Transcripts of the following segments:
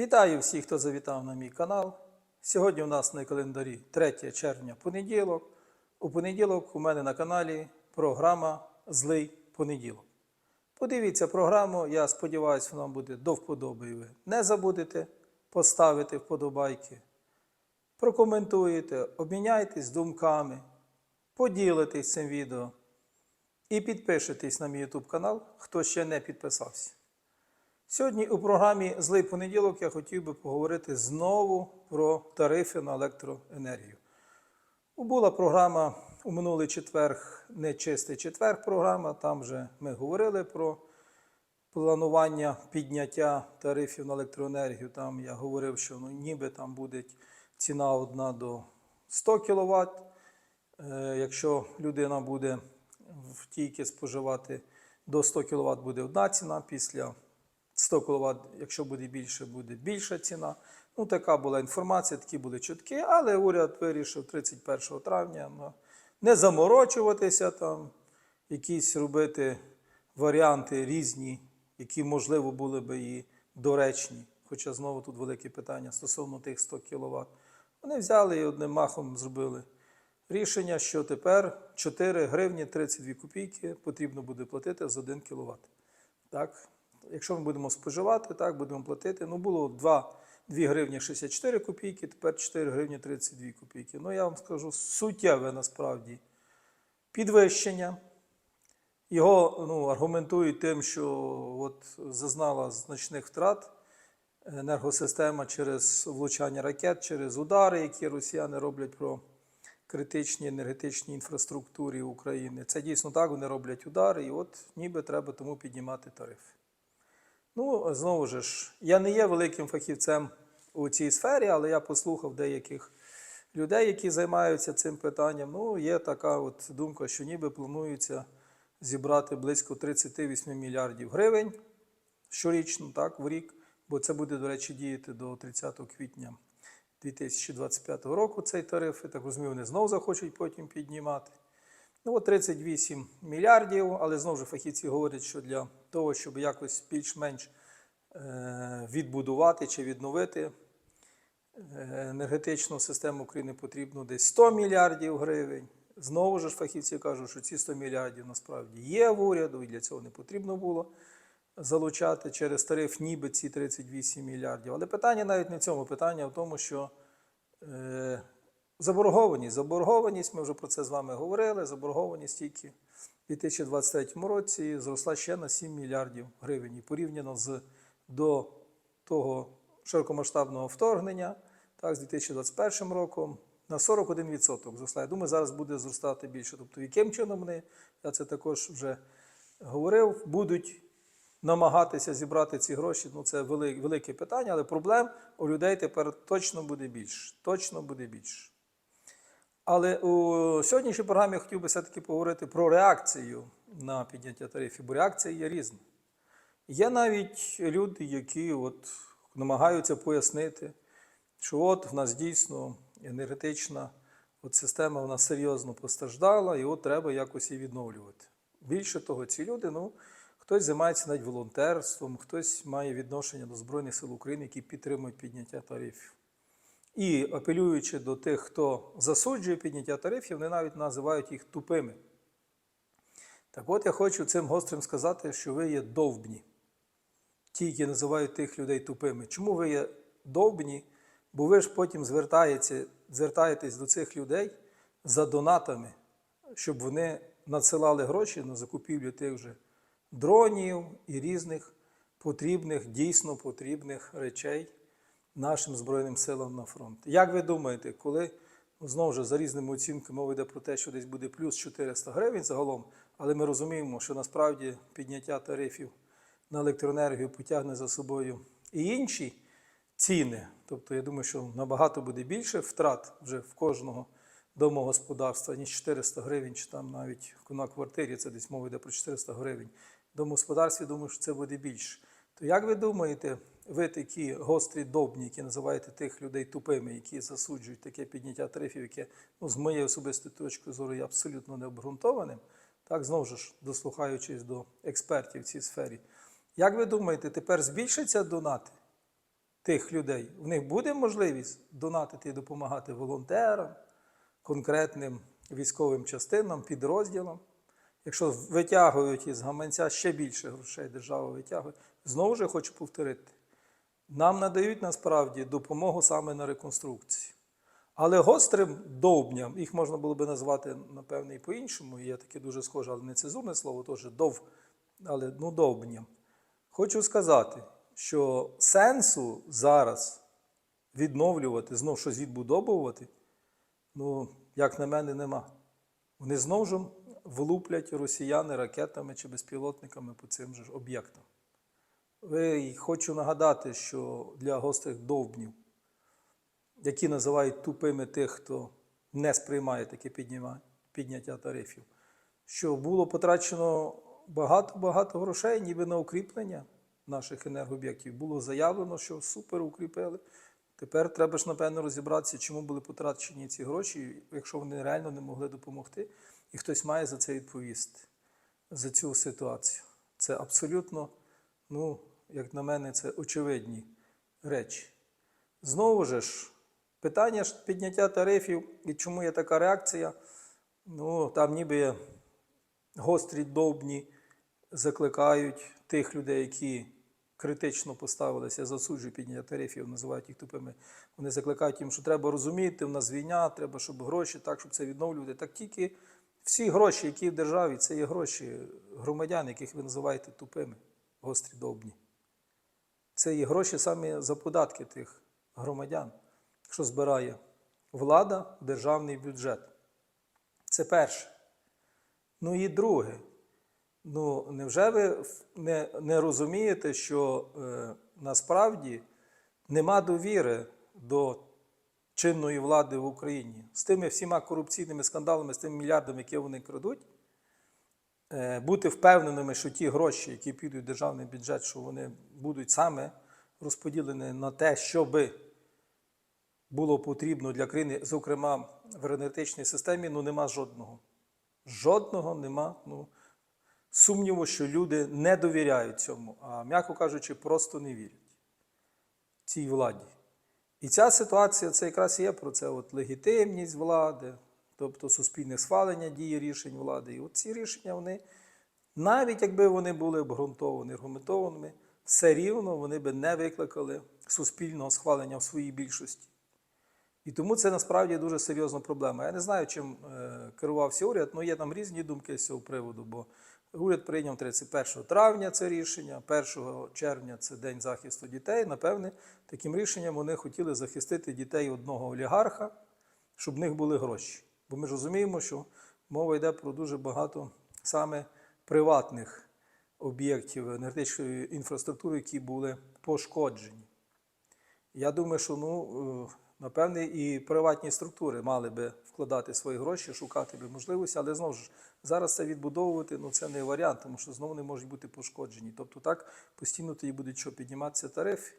Вітаю всіх, хто завітав на мій канал. Сьогодні у нас на календарі 3 червня понеділок. У понеділок у мене на каналі програма Злий понеділок. Подивіться програму, я сподіваюся, вона буде до вподоби. Ви не забудете поставити вподобайки, прокоментуєте, обміняйтесь думками, поділитесь цим відео і підпишитесь на мій YouTube канал, хто ще не підписався. Сьогодні у програмі Злий понеділок я хотів би поговорити знову про тарифи на електроенергію. Була програма у минулий четверг, не чистий четверг програма. Там вже ми говорили про планування підняття тарифів на електроенергію. Там я говорив, що ну, ніби там буде ціна одна до 100 кВт. Е, Якщо людина буде в тільки споживати до 100 кВт, буде одна ціна. Після 100 кВт, якщо буде більше, буде більша ціна. Ну, така була інформація, такі були чутки, але уряд вирішив 31 травня ну, не заморочуватися там, якісь робити варіанти різні, які, можливо, були би і доречні. Хоча знову тут велике питання стосовно тих 100 кВт. Вони взяли і одним махом зробили рішення, що тепер 4 гривні 32 копійки потрібно буде платити за 1 кВт. Так? Якщо ми будемо споживати, так, будемо платити. Ну, було 2, 2 гривні 64 копійки, тепер 4 гривні 32 копійки. Ну, я вам скажу, суттєве насправді підвищення. Його ну, аргументують тим, що от, зазнала значних втрат енергосистема через влучання ракет, через удари, які росіяни роблять про критичній енергетичній інфраструктурі України. Це дійсно так, вони роблять удари, і от ніби треба тому піднімати тарифи. Ну, знову ж, я не є великим фахівцем у цій сфері, але я послухав деяких людей, які займаються цим питанням. Ну, є така от думка, що ніби планується зібрати близько 38 мільярдів гривень щорічно, так, в рік, бо це буде, до речі, діяти до 30 квітня 2025 року цей тариф. Я так розумію, вони знову захочуть потім піднімати. Ну, от 38 мільярдів, але знову ж фахівці говорять, що для того, щоб якось більш-менш е, відбудувати чи відновити е, енергетичну систему України, потрібно десь 100 мільярдів гривень. Знову ж фахівці кажуть, що ці 100 мільярдів насправді є в уряду, і для цього не потрібно було залучати через тариф ніби ці 38 мільярдів. Але питання навіть не в цьому, питання в тому, що е, Заборгованість. Заборгованість, ми вже про це з вами говорили. Заборгованість тільки в 2023 році зросла ще на 7 мільярдів гривень. І порівняно з до того широкомасштабного вторгнення, так, з 2021 роком, на 41% зросла. Я думаю, зараз буде зростати більше. Тобто, яким чином вони, я це також вже говорив, будуть намагатися зібрати ці гроші. Ну, це велике, питання, але проблем у людей тепер точно буде більше. Точно буде більше. Але у сьогоднішній програмі я хотів би все-таки поговорити про реакцію на підняття тарифів, бо реакція є різна. Є навіть люди, які от намагаються пояснити, що от в нас дійсно енергетична от система вона серйозно постраждала, і от треба якось її відновлювати. Більше того, ці люди, ну, хтось займається навіть волонтерством, хтось має відношення до Збройних сил України, які підтримують підняття тарифів. І апелюючи до тих, хто засуджує підняття тарифів, вони навіть називають їх тупими. Так от я хочу цим гострим сказати, що ви є довбні. Ті, які називають тих людей тупими. Чому ви є довбні? Бо ви ж потім звертаєтесь до цих людей за донатами, щоб вони надсилали гроші на закупівлю тих же дронів і різних потрібних, дійсно потрібних речей нашим Збройним силам на фронт. Як ви думаєте, коли ну, знову ж за різними оцінками мова йде про те, що десь буде плюс 400 гривень загалом, але ми розуміємо, що насправді підняття тарифів на електроенергію потягне за собою і інші ціни. Тобто, я думаю, що набагато буде більше втрат вже в кожного домогосподарства, ніж 400 гривень, чи там навіть на квартирі це десь мова йде про 400 гривень. Домогосподарстві думаю, що це буде більше. То як ви думаєте, ви такі гострі добні, які називаєте тих людей тупими, які засуджують таке підняття тарифів, яке ну, з моєї особистої точки зору є абсолютно необґрунтованим, так знову ж дослухаючись до експертів в цій сфері. Як ви думаєте, тепер збільшаться донати тих людей, в них буде можливість донатити і допомагати волонтерам, конкретним військовим частинам, підрозділам. Якщо витягують із гаманця ще більше грошей, держава витягує, знову ж хочу повторити. Нам надають насправді допомогу саме на реконструкцію. Але гострим довбням, їх можна було би назвати, напевне, і по-іншому, є таке дуже схоже, але не цезурне слово, теж дов, але ну, довбням. Хочу сказати, що сенсу зараз відновлювати, знов щось відбудовувати, ну, як на мене, нема. Вони знову ж влуплять росіяни ракетами чи безпілотниками по цим же об'єктам. Ви хочу нагадати, що для гострих довбнів, які називають тупими тих, хто не сприймає таке підняття тарифів, що було потрачено багато-багато грошей, ніби на укріплення наших енергооб'єктів. Було заявлено, що супер укріпили. Тепер треба ж, напевно, розібратися, чому були потрачені ці гроші, якщо вони реально не могли допомогти, і хтось має за це відповісти, за цю ситуацію. Це абсолютно, ну, як на мене, це очевидні речі. Знову ж, питання ж підняття тарифів і чому є така реакція, ну, там ніби гострі довбні закликають тих людей, які критично поставилися, засуджують підняття тарифів, називають їх тупими. Вони закликають їм, що треба розуміти, в нас війна, треба, щоб гроші, так, щоб це відновлювати. Так тільки всі гроші, які в державі, це є гроші громадян, яких ви називаєте тупими, гострі довбні. Це є гроші саме за податки тих громадян, що збирає влада, державний бюджет. Це перше. Ну і друге. Ну, невже ви не, не розумієте, що е, насправді нема довіри до чинної влади в Україні з тими всіма корупційними скандалами, з тими мільярдами, які вони крадуть? Е, бути впевненими, що ті гроші, які підуть в державний бюджет, що вони будуть саме розподілені на те, щоби було потрібно для країни, зокрема в енергетичній системі, ну нема жодного. Жодного нема. Ну, сумніву, що люди не довіряють цьому, а м'яко кажучи, просто не вірять цій владі. І ця ситуація це якраз є про це от легітимність влади, тобто суспільне схвалення дії рішень влади. І от ці рішення, вони, навіть якби вони були обґрунтовані, аргументованими, все рівно вони би не викликали суспільного схвалення в своїй більшості. І тому це насправді дуже серйозна проблема. Я не знаю, чим е, керувався уряд, але є там різні думки з цього приводу, бо уряд прийняв 31 травня це рішення, 1 червня це День захисту дітей. Напевне, таким рішенням вони хотіли захистити дітей одного олігарха, щоб в них були гроші. Бо ми ж розуміємо, що мова йде про дуже багато саме приватних об'єктів енергетичної інфраструктури, які були пошкоджені. Я думаю, що ну, е, напевне і приватні структури мали би вкладати свої гроші, шукати би можливості, але знову ж зараз це відбудовувати ну, це не варіант, тому що знову не можуть бути пошкоджені. Тобто так постійно тоді будуть що підніматися тарифи.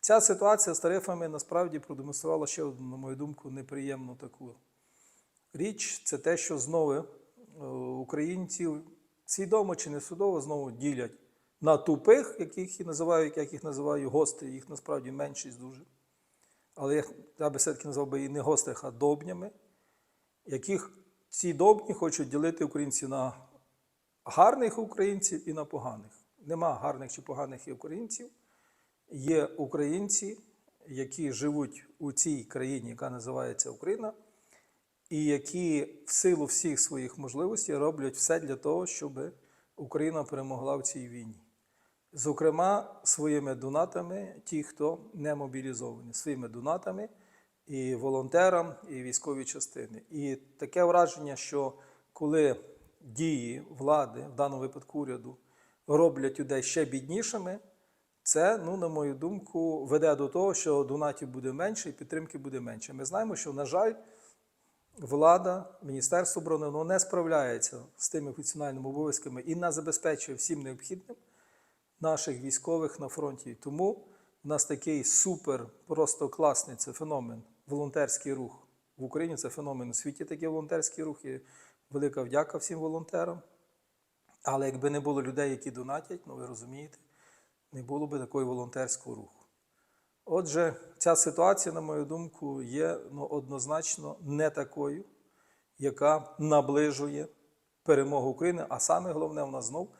Ця ситуація з тарифами насправді продемонструвала ще одну, на мою думку, неприємну таку річ. Це те, що знову е, українців свідомо чи несвідомо знову ділять на тупих, яких і називають, як їх називаю, гости, їх насправді меншість дуже. Але я, би все-таки назвав би і не гострих, а добнями, яких ці добні хочуть ділити українців на гарних українців і на поганих. Нема гарних чи поганих українців. Є українці, які живуть у цій країні, яка називається Україна, і які в силу всіх своїх можливостей роблять все для того, щоб Україна перемогла в цій війні. Зокрема, своїми донатами, ті, хто не мобілізовані, своїми донатами і волонтерам, і військові частини. І таке враження, що коли дії влади, в даному випадку уряду, роблять людей ще біднішими, це, ну, на мою думку, веде до того, що донатів буде менше і підтримки буде менше. Ми знаємо, що, на жаль, влада, Міністерство оборони воно не справляється з тими функціональними обов'язками і не забезпечує всім необхідним наших військових на фронті. Тому в нас такий супер, просто класний це феномен, волонтерський рух в Україні. Це феномен у світі такий волонтерський рух. І велика вдяка всім волонтерам. Але якби не було людей, які донатять, ну ви розумієте, не було б такого волонтерського руху. Отже, ця ситуація, на мою думку, є ну, однозначно не такою, яка наближує перемогу України. А саме головне, вона знов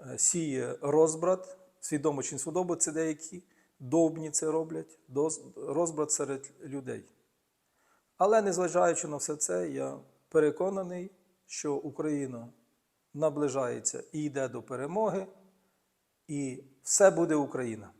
е, сіє розбрат, свідомо чи несвідомо, це деякі довбні це роблять, розбрат серед людей. Але незважаючи на все це, я переконаний, що Україна наближається і йде до перемоги, і все буде Україна.